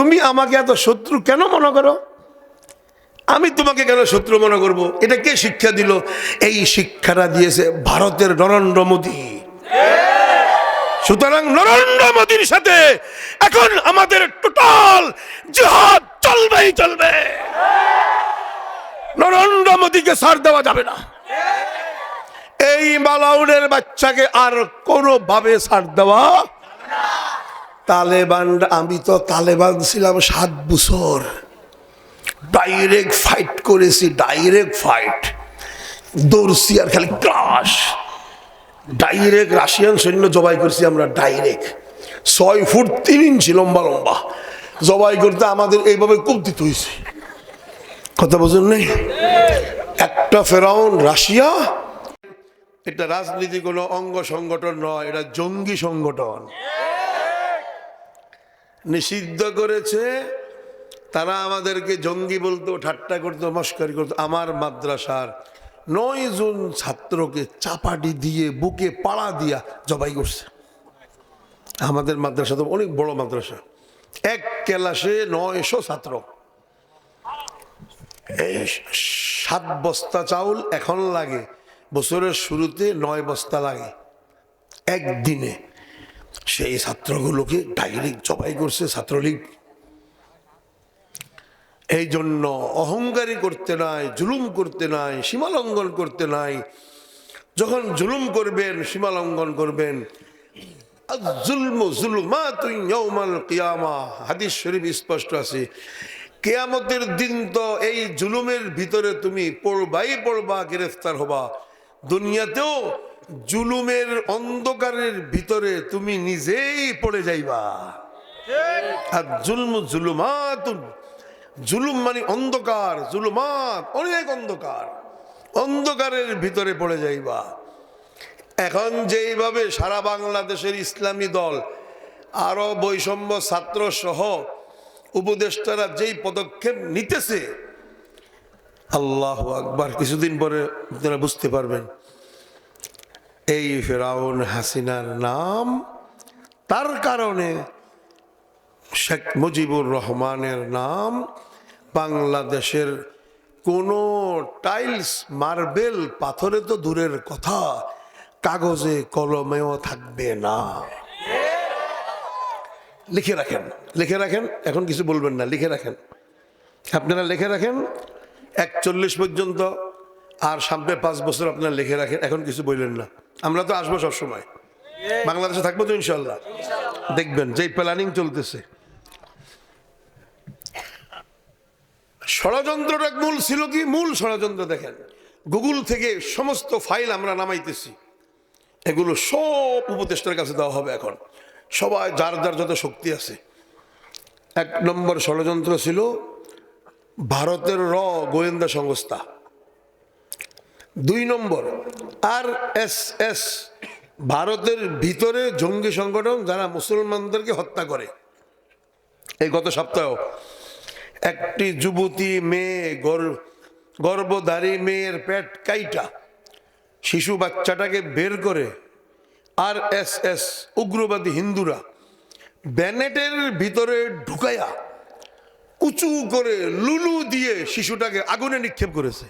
তুমি আমাকে এত শত্রু কেন মনে করো? আমি তোমাকে কেন শত্রু মনে করব? এটা কে শিক্ষা দিল? এই শিক্ষাটা দিয়েছে ভারতের নরেন্দ্র মোদী। সুতরাং নরেন্দ্র মোদীর সাথে এখন আমাদের টোটাল জিহাদ চলবেই, চলবে। নরেন্দ্র মোদীকে সার দেওয়া যাবে না। এই মালাউনের বাচ্চাকে আর কোনোভাবে সার দেওয়া তালেবান, আমি তো তালেবান ছিলাম সাত বছর। ডাইরেক্ট ফাইট করেছি ডাইরেক্ট ফাইট দৌড়ছি আর খালি ক্রাশ ডাইরেক্ট রাশিয়ান সৈন্য জবাই করছি আমরা ডাইরেক্ট ছয় ফুট তিন ইঞ্চি লম্বা লম্বা। জবাই করতে আমাদের এইভাবে দিতে হয়েছে। কথা বোঝেন নেই? একটা ফেরাউন, রাশিয়া, এটা রাজনীতি কোনো অঙ্গ সংগঠন নয়, এটা জঙ্গি সংগঠন। নিষিদ্ধ করেছে, তারা আমাদেরকে জঙ্গি বলতো, ঠাট্টা করতো, মস্কারি করতো। আমার মাদ্রাসার নয় জন ছাত্রকে চাপাটি দিয়ে, বুকে পাড়া দিয়া জবাই করছে। আমাদের মাদ্রাসা তো অনেক বড় মাদ্রাসা। এক ক্লাসে নয়শো ছাত্র। সাত বস্তা চাউল এখন লাগে। বছরের শুরুতে নয় বস্তা লাগে। একদিনে। সেই ছাত্রগুলোকে ডাইরেক্ট জবাই করছে ছাত্রলীগ। এই জন্য অহংকারী করতে নাই, জুলুম করতে নাই সীমালঙ্ঘন করতে নাই। যখন জুলুম করবেন সীমালঙ্ঘন করবেন। হাদিস শরীফ স্পষ্ট আছে। কেয়ামতের দিন তো এই জুলুমের ভিতরে তুমি পড়বাই পড়বা, গ্রেফতার হবা। দুনিয়াতেও জুলুমের অন্ধকারের ভিতরে তুমি নিজেই পড়ে যাইবা। আর জুলম জুলুমাত জুলুম মানে অন্ধকার, জুলুমাত অনেক অন্ধকার, অন্ধকারের ভিতরে পড়ে যাইবা। এখন যেইভাবে সারা বাংলাদেশের ইসলামী দল, আরও বৈষম্য ছাত্র সহ উপদেষ্টারা যেই পদক্ষেপ নিতেছে, আল্লাহ আকবার, কিছুদিন পরে আপনারা বুঝতে পারবেন। এই ফেরাউন হাসিনার নাম, তার কারণে শেখ মুজিবুর রহমানের নাম বাংলাদেশের কোনো টাইলস, মার্বেল, পাথরে তো দূরের কথা, কাগজে, কলমেও থাকবে না। লিখে রাখেন লিখে রাখেন, এখন কিছু বলবেন না, লিখে রাখেন। আপনারা লিখে রাখেন, একচল্লিশ পর্যন্ত, আর সামনে পাঁচ বছর আপনারা লিখে রাখেন, এখন কিছু বললেন না। আমরা তো আসব সবসময়। বাংলাদেশে থাকব তো ইনশাল্লাহ দেখবেন যে প্ল্যানিং চলতেছে। ষড়যন্ত্রটা মূল ছিল কি? মূল ষড়যন্ত্র দেখেন। গুগল থেকে সমস্ত ফাইল আমরা নামাইতেছি। এগুলো সব উপদেষ্টার কাছে দেওয়া হবে এখন। সবাই, যার যার যত শক্তি আছে। এক নম্বর ষড়যন্ত্র ছিল ভারতের র গোয়েন্দা সংস্থা। দুই নম্বর আর এস এস ভারতের ভিতরে জঙ্গি সংগঠন যারা মুসলমানদেরকে হত্যা করে। এই গত সপ্তাহ একটি যুবতী মেয়ে গর্ভ গর্ভধারী মেয়ের পেট কাইটা শিশু বাচ্চাটাকে বের করে আর এস এস উগ্রবাদী হিন্দুরা ব্যানেটের ভিতরে ঢুকাইয়া উঁচু করে লুলু দিয়ে শিশুটাকে আগুনে নিক্ষেপ করেছে।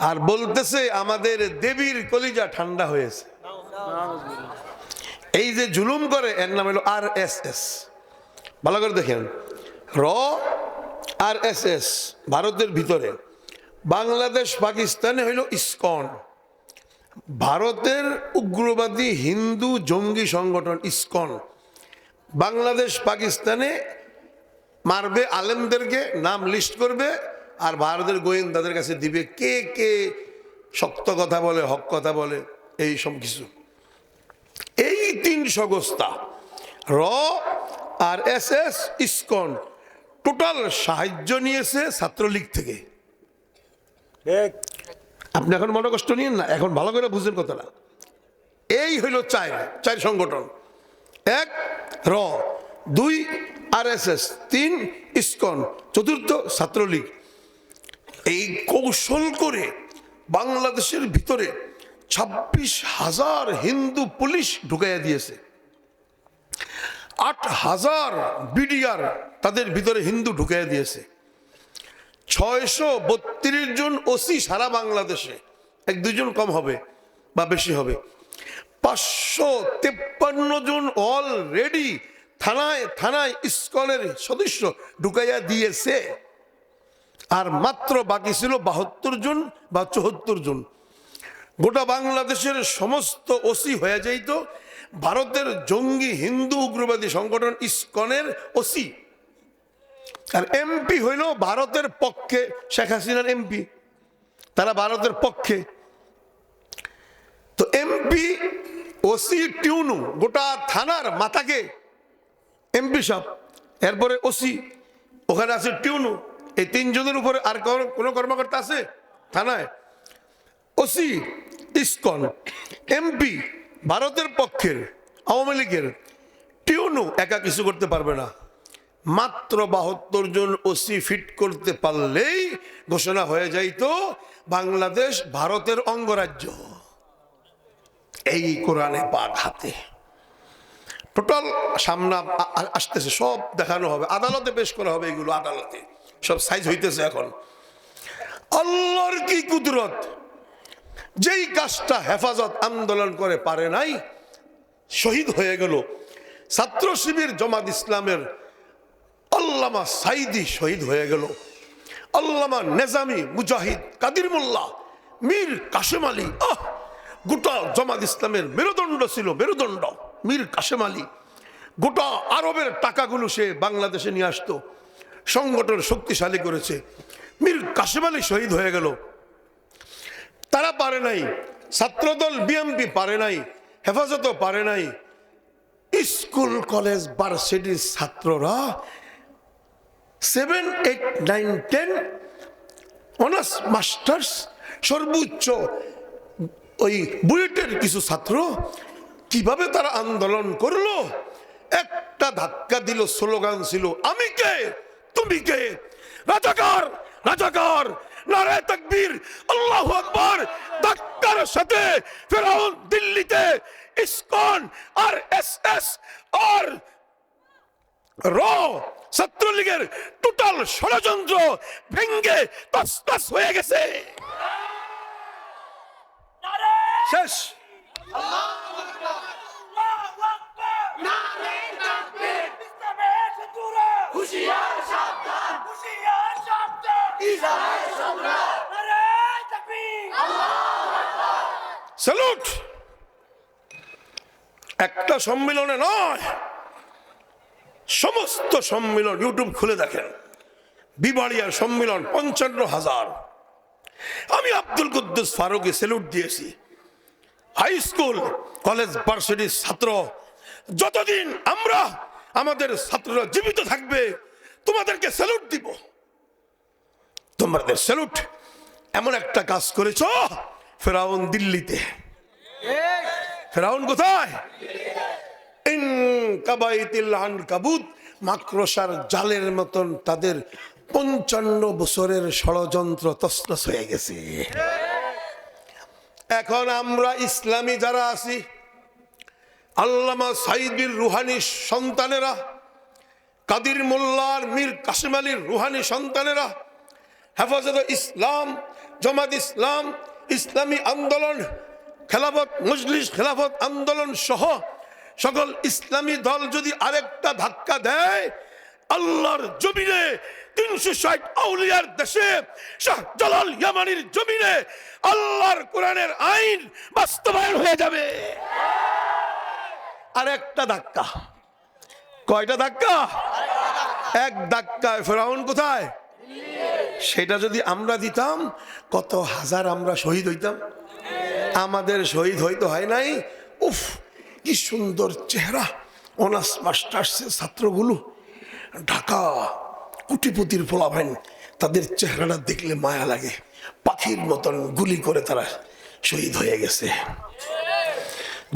আর বলতেছে, আমাদের দেবীর কলিজা ঠান্ডা হয়েছে। এই যে জুলুম করে, এর নাম হলো আর এস এস। ভালো করে দেখেন। র, আর এস এস, ভারতের ভিতরে। বাংলাদেশ, পাকিস্তানে হইল ইসকন। ভারতের উগ্রবাদী হিন্দু জঙ্গি সংগঠন ইসকন। বাংলাদেশ, পাকিস্তানে মারবে, আলেমদেরকে নাম লিস্ট করবে। আর ভারতের গোয়েন্দাদের কাছে দিবে কে কে শক্ত কথা বলে হক কথা বলে এই সব কিছু। এই তিন সংস্থা র R S S ISKCON total সাহায্য নিয়েছে ছাত্রলীগ থেকে। আপনি এখন মনে কষ্ট নিন না এখন ভালো করে বুঝেন কথাটা। এই হইল চার চার সংগঠন। এক র। দুই আর এস এস। তিন ইসকন। চতুর্থ ছাত্রলীগ। এই কৌশল করে বাংলাদেশের ভিতরে ছাব্বিশ হাজার হিন্দু পুলিশ ঢুকাইয়া দিয়েছে। আট হাজার বিডিআর তাদের ভিতরে হিন্দু ঢুকিয়ে দিয়েছে। ছয়শো বত্রিশ জন ওসি সারা বাংলাদেশে, এক দুজন কম হবে বা বেশি হবে। পাঁচশো তেপ্পান্ন জন অলরেডি থানায় থানায় স্কলের সদস্য ঢুকাইয়া দিয়েছে। আর মাত্র বাকি ছিল বাহাত্তর জন বা চুয়াত্তর জন। গোটা বাংলাদেশের সমস্ত ওসি হয়ে যাইত। ভারতের জঙ্গি হিন্দু উগ্রবাদী সংগঠন ইস্কনের ওসি। আর এমপি হইল ভারতের পক্ষে শেখ হাসিনার এমপি। তারা ভারতের পক্ষে। তো এমপি, ওসি টিউনু, গোটা থানার মাথাকে এমপি সাহেব, এরপরে ওসি, ওখানে আছে টিউনু। এই তিনজনের উপরে আর কোনো কর্মকর্তা আছে? থানায়? ওসি, ইসকন, এমপি, ভারতের পক্ষের, আওয়ামী লীগের টিউনু একা কিছু করতে পারবে না। মাত্র বাহাত্তর জন ওসি ফিট করতে পারলেই ঘোষণা হয়ে যাইত বাংলাদেশ ভারতের অঙ্গরাজ্য। এই কোরআনে পাক হাতে। টোটাল সামনে আসতেছে, সব দেখানো হবে, আদালতে পেশ করা হবে এগুলো আদালতে। সব সাইজ হইতেছে এখন। আল্লাহর কি কুদরত? যেই কাজটা হেফাজত আন্দোলন করে পারে নাই, শহীদ হয়ে গেল। ছাত্র শিবির জমাত ইসলামের আল্লামা সাইদি শহীদ হয়ে গেল। আল্লামা নেজামি মুজাহিদ কাদির মোল্লা, মীর কাশেম আলী, আহ! গোটা জমাত ইসলামের মেরুদণ্ড ছিল, মেরুদণ্ড, মীর কাশেম আলী। গোটা আরবের টাকাগুলো সে বাংলাদেশে নিয়ে আসতো। সংগঠন শক্তিশালী করেছে। মীর কাশেম আলী শহীদ হয়ে গেল। তারা পারে নাই। ছাত্রদল, বিএমপি পারে নাই। হেফাজতও পারে নাই। স্কুল, কলেজ ভার্সিটির ছাত্ররা seven eight nine ten honours masters সর্বোচ্চ ওই বুয়েটের কিছু ছাত্র কীভাবে তারা আন্দোলন করল? একটা ধাক্কা দিল, স্লোগান ছিল, আমি কে? তুমি কে রাজাকার রাজাকার নারায় তকবীর আল্লাহ আকবর ধাক্কার সাথে ফেরাউন দিল্লিতে ইসকন আর এস এস আর র ছাত্রলীগের টোটাল ষড়যন্ত্র ভেঙ্গে তসতস হয়ে গেছে। শেষ। একটা সম্মেলনে নয়। সমস্ত সম্মেলন ইউটিউব খুলে দেখেন। বিবাড়িয়ার সম্মেলন পঞ্চান্ন হাজার। আমি আব্দুল কুদ্দুস ফারুকে স্যালুট দিয়েছি। হাই স্কুল কলেজ ভার্সিটির ছাত্র। যতদিন আমরা আমাদের ছাত্ররা জীবিত থাকবে তোমাদেরকে স্যালুট দিব। তোমাদের স্যালুট এমন একটা কাজ করেছ ফেরাউন দিল্লিতে। ফেরাউন কোথায়? কাবাইতিল জালের মতন তাদের পঞ্চান্ন বছরের ষড়যন্ত্র তসনস হয়ে গেছে। এখন আমরা ইসলামী যারা আছি, আল্লামা সাইদির রুহানি সন্তানেরা, কাদির মোল্লার মীর কাসিম আলীর রুহানি সন্তানেরা, হেফাজত ইসলাম, জমাত ইসলাম, ইসলামী আন্দোলন, খেলাফত, মজলিস খেলাফত আন্দোলন সহ সকল ইসলামী দল যদি আরেকটা ধাক্কা দেয়, আল্লাহর জমিনে তিনশো ষাট আউলিয়ার দেশে শাহ ইয়ামানির জমিনে আল্লাহর কোরআনের আইন বাস্তবায়ন হয়ে যাবে। আর একটা ধাক্কা। কয়টা ধাক্কা? এক ধাক্কায় ফেরাউন কোথায়? সেটা যদি আমরা দিতাম, কত হাজার আমরা শহীদ হইতাম। আমাদের শহীদ হইতে হয় নাই। উফ! কি সুন্দর চেহারা। অনার্স মাস্টার্সের ছাত্রগুলো। ঢাকা কুটিপুতির ফলাফেন তাদের চেহারাটা দেখলে মায়া লাগে। পাখির মতন গুলি করে তারা শহীদ হয়ে গেছে।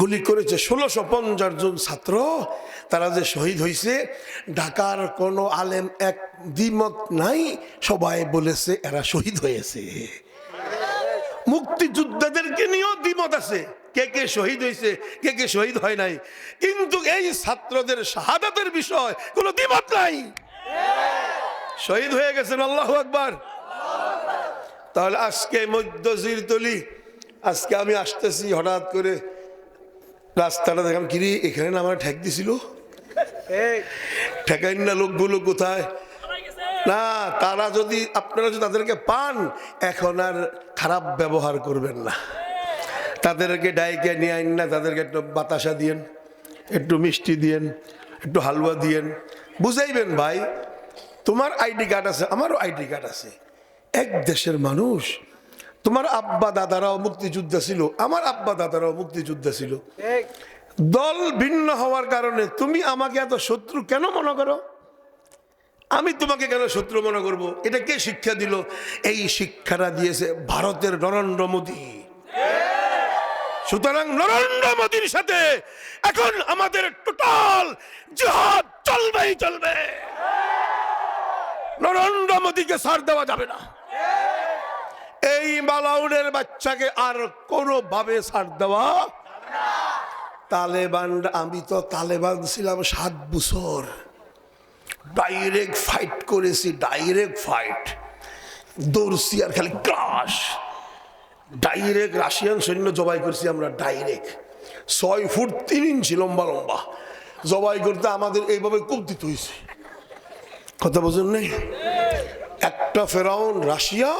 গুলি করেছে ষোলোশো পঞ্চাশ জন ছাত্র। তারা যে শহীদ হয়েছে ঢাকার কোনো আলেম এক দ্বিমত নাই। সবাই বলেছে, এরা শহীদ হয়েছে। মুক্তিযোদ্ধাদেরকে নিয়েও দ্বিমত আছে। কে কে শহীদ হয়েছে, কে কে শহীদ হয় নাই। কিন্তু এই ছাত্রদের শাহাদাতের বিষয় কোনো দ্বিমত নাই। শহীদ হয়ে গেছেন আল্লাহ আকবার। তাহলে আজকে মধ্যজির তলি আজকে আমি আসতেছি হঠাৎ করে রাস্তাটা দেখলাম, কিরি, এখানে না আমার ঠেক দিছিল? ঠেকাইন না লোকগুলো কোথায়? না, তারা যদি, আপনারা যদি তাদেরকে পান, এখন আর খারাপ ব্যবহার করবেন না। তাদেরকে ডাইকে নিয়ে আইন না তাদেরকে একটু বাতাসা দিয়েন একটু মিষ্টি দিয়েন একটু হালুয়া দিয়েন। বুঝাইবেন ভাই তোমার আইডি কার্ড আছে আমারও আইডি কার্ড আছে। এক দেশের মানুষ তোমার আব্বা দাদারাও মুক্তিযোদ্ধা ছিল আমার আব্বা দাদারাও মুক্তিযোদ্ধা ছিল। দল ভিন্ন হওয়ার কারণে তুমি আমাকে এত শত্রু কেন মনে করো? আমি তোমাকে কেন শত্রু মনে করব? এটা কে শিক্ষা দিল? এই শিক্ষাটা দিয়েছে ভারতের নরেন্দ্র মোদী। সুতরাং নরেন্দ্র মোদীর সাথে এখন আমাদের টোটাল জিহাদ চলবেই, চলবে। নরেন্দ্র মোদীকে সার দেওয়া যাবে না। এই মালাউনের বাচ্চাকে আর কোনোভাবে সার দেওয়া তালেবান, আমি তো তালেবান ছিলাম সাত বছর। ডাইরেক্ট ফাইট করেছি ডাইরেক্ট ফাইট দৌড়ছি আর খালি ক্রাশ ডাইরেক্ট রাশিয়ান সৈন্য জবাই করছি আমরা ডাইরেক্ট ছয় ফুট তিন ইঞ্চি লম্বা লম্বা। জবাই করতে আমাদের এইভাবে কুপ্তিত হয়েছে। কথা বোঝেন নেই? একটা ফেরাউন, রাশিয়া